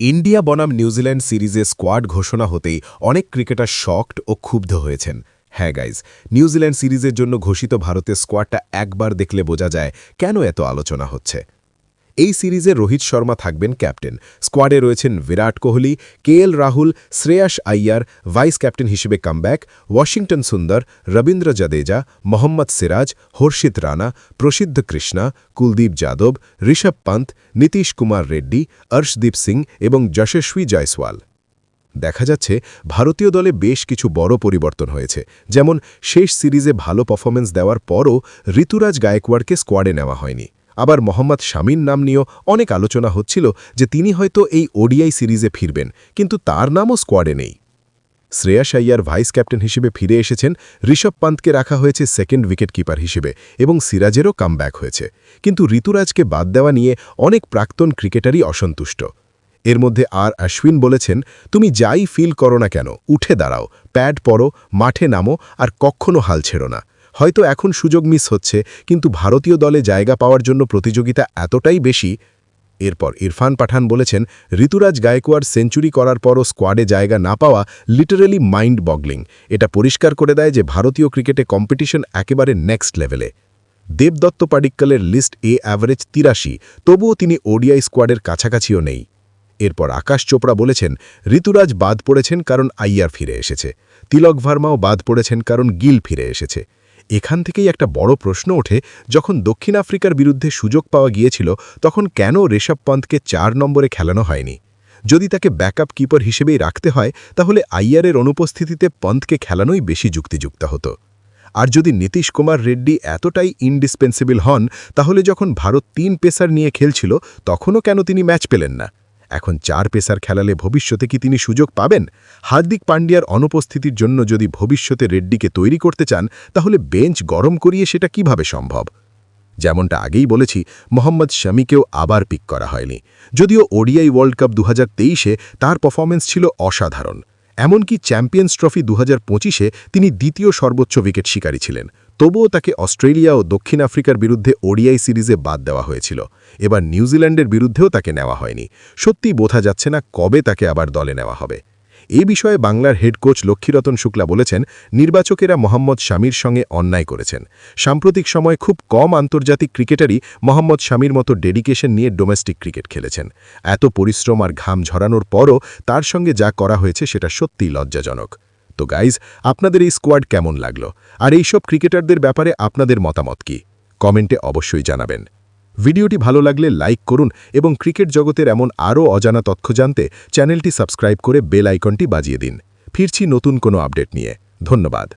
India বনাম New Zealand সিরিজে squad ঘোষণা হতেই অনেক ক্রিকেটার শকড ও ক্ষুব্ধ হয়েছেন। হ্যাঁ গাইজ নিউজিল্যান্ড সিরিজের জন্য ঘোষিত ভারতের স্কোয়াডটা একবার দেখলে বোঝা যায় কেন এত আলোচনা হচ্ছে। এই সিরিজে রোহিত শর্মা থাকবেন ক্যাপ্টেন। স্কোয়াডে রয়েছেন Virat Kohli K Rahul, Shreyas Iyer, vice captain হিসেবে কামব্যাক, ওয়াশিংটন সুন্দর, রবীন্দ্র জাদেজা, মোহাম্মদ সিরাজ, হর্ষিত রানা, প্রসিদ্ধ কৃষ্ণা, কুলদীপ যাদব, ঋষভ পন্থ নীতিশ কুমার রেড্ডি, অর্শদীপ সিং এবং যশস্বী জয়সওয়াল। দেখা যাচ্ছে ভারতীয় দলে বেশ কিছু বড় পরিবর্তন হয়েছে। যেমন শেষ সিরিজে ভালো পারফরমেন্স দেওয়ার পরও ঋতুরাজ গায়কওয়াড়কে স্কোয়াডে নেওয়া হয়নি। আবার মোহাম্মদ শামীর নাম নিয়েও অনেক আলোচনা হচ্ছিল যে তিনি হয়তো এই ওডিআই সিরিজে ফিরবেন, কিন্তু তার নামও স্কোয়াডে নেই। শ্রেয়াস আইয়ার ভাইস ক্যাপ্টেন হিসেবে ফিরে এসেছেন ঋষভ পান্তকে রাখা হয়েছে সেকেন্ড উইকেট কিপার হিসেবে এবং সিরাজেরও কামব্যাক হয়েছে। কিন্তু ঋতুরাজকে বাদ দেওয়া নিয়ে অনেক প্রাক্তন ক্রিকেটারই অসন্তুষ্ট। এর মধ্যে আর অশ্বিন বলেছেন, তুমি যাই ফিল করো না কেন, উঠে দাঁড়াও, প্যাড পরো, মাঠে নামো আর কখনো হাল ছেড়ো না। হয়তো এখন সুযোগ মিস হচ্ছে, কিন্তু ভারতীয় দলে জায়গা পাওয়ার জন্য প্রতিযোগিতা এতটাই বেশি। এরপর ইরফান পাঠান বলেছেন, ঋতুরাজ গায়কোয়াড় সেঞ্চুরি করার পরও স্কোয়াডে জায়গা না পাওয়া লিটারেলি মাইন্ড বগলিং এটা পরিষ্কার করে দেয় যে ভারতীয় ক্রিকেটে কম্পিটিশন একেবারে নেক্সট লেভেলে। দেবদত্ত পাডিক্কালের লিস্ট এ অ্যাভারেজ তিরাশি, তবুও তিনি ওডিআই স্কোয়াডের কাছাকাছিও নেই। এরপর আকাশ চোপড়া বলেছেন, ঋতুরাজ বাদ পড়েছেন কারণ আইয়ার ফিরে এসেছে। তিলক ভার্মাও বাদ পড়েছেন কারণ গিল ফিরে এসেছে। এখান থেকেই একটা বড় প্রশ্ন ওঠে, যখন দক্ষিণ আফ্রিকার বিরুদ্ধে সুযোগ পাওয়া গিয়েছিল, তখন কেন ঋষভ পন্থকে চার নম্বরে খেলানো হয়নি? যদি তাকে ব্যাকআপ কিপার হিসেবেই রাখতে হয়, তাহলে আইয়ারের অনুপস্থিতিতে পন্থকে খেলানোই বেশি যুক্তিযুক্ত হতো। আর যদি নীতিশ কুমার রেড্ডি এতটাই ইনডিসপেন্সিবল হন, তাহলে যখন ভারত তিন পেসার নিয়ে খেলছিল, তখনও কেন তিনি ম্যাচ পেলেন না? এখন চার পেসার খেলালে ভবিষ্যতে কি তিনি সুযোগ পাবেন? হার্দিক পান্ডিয়ার অনুপস্থিতির জন্য যদি ভবিষ্যতে রেড্ডিকে তৈরি করতে চান, তাহলে বেঞ্চ গরম করিয়ে সেটা কীভাবে সম্ভব? যেমনটা আগেই বলেছি, মোহাম্মদ শামিকেও আবার পিক করা হয়নি। যদিও ওডিআই ওয়ার্ল্ড কাপ দু হাজার তার পারফরমেন্স ছিল অসাধারণ। এমনকি চ্যাম্পিয়ন্স ট্রফি দু হাজার তিনি দ্বিতীয় সর্বোচ্চ উইকেট শিকারী ছিলেন। তবুও তাকে অস্ট্রেলিয়া ও দক্ষিণ আফ্রিকার বিরুদ্ধে ওডিআই সিরিজে বাদ দেওয়া হয়েছিল। এবার নিউজিল্যান্ডের বিরুদ্ধেও তাকে নেওয়া হয়নি। সত্যি বোঝা যাচ্ছে না কবে তাকে আবার দলে নেওয়া হবে। এ বিষয়ে বাংলার হেড কোচ লক্ষ্মীরতন শুক্লা বলেছেন, নির্বাচকেরা মোহাম্মদ শামির সঙ্গে অন্যায় করেছেন। সাম্প্রতিক সময় খুব কম আন্তর্জাতিক ক্রিকেটারই মোহাম্মদ শামির মতো ডেডিকেশন নিয়ে ডোমেস্টিক ক্রিকেট খেলেছেন। এত পরিশ্রম আর ঘাম ঝরানোর পরও তার সঙ্গে যা করা হয়েছে সেটা সত্যিই লজ্জাজনক। তো গাইজ আপনাদের এই স্কোয়াড কেমন লাগল? আর এইসব ক্রিকেটারদের ব্যাপারে আপনাদের মতামত কি? কমেন্টে অবশ্যই জানাবেন। ভিডিওটি ভালো লাগলে লাইক করুন এবং ক্রিকেট জগতের এমন আরও অজানা তথ্য জানতে চ্যানেলটি সাবস্ক্রাইব করে বেল আইকনটি বাজিয়ে দিন। ফিরছি নতুন কোনো আপডেট নিয়ে। ধন্যবাদ।